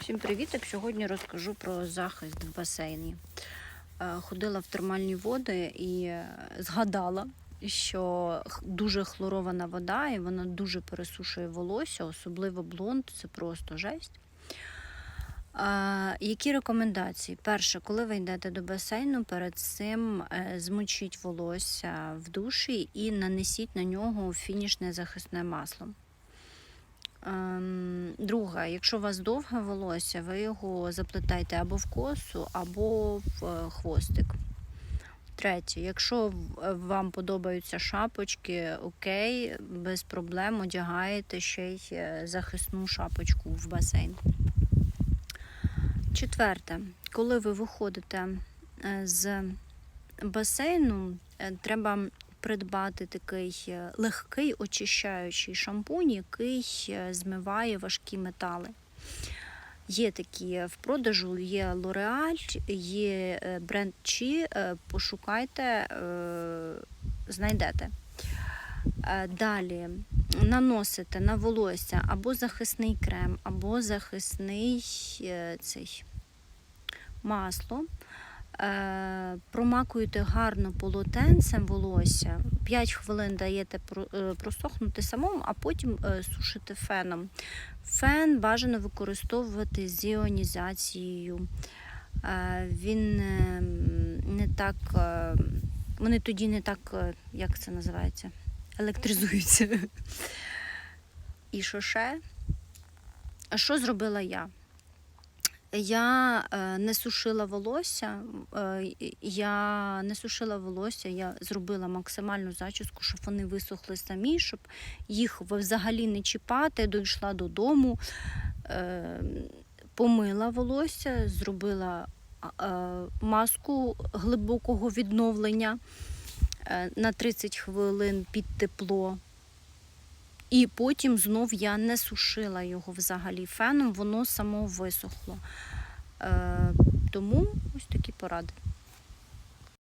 Всім привіт! Сьогодні розкажу про захист в басейні. Е, Ходила в термальні води і е, згадала, що дуже хлорована вода, і вона дуже пересушує волосся, особливо блонд, це просто жесть. Е, Які рекомендації? Перше, коли ви йдете до басейну, перед цим змочіть волосся в душі і нанесіть на нього фінішне захисне масло. Ем, Друге, якщо у вас довге волосся, ви його заплетайте або в косу, або в е, хвостик. Третє, якщо е, вам подобаються шапочки, окей, без проблем одягаєте ще й е, захисну шапочку в басейн. Четверте, коли ви виходите з басейну, треба придбати такий е, легкий очищаючий шампунь, який е, змиває важкі метали. Є такі в продажу, є L'Oreal, є е, бренд е, пошукайте, знайдете. Далі наносите на волосся або захисний крем, або захисний цей масло. Е, Промакуєте гарно полотенцем волосся, 5 хвилин даєте е, просохнути самому, а потім е, сушите феном. Фен бажано використовувати з іонізацією. Він не так, вони тоді не так, як це називається, електризуються. І що ще? А що зробила я? Я е, не сушила волосся, е, я не сушила волосся, я зробила максимальну зачіску, щоб вони висохли самі, щоб їх взагалі не чіпати. Дійшла додому, е, помила волосся, зробила маску глибокого відновлення на 30 хвилин під тепло. І потім знов я не сушила його взагалі феном, воно само висохло. Е, тому ось такі поради.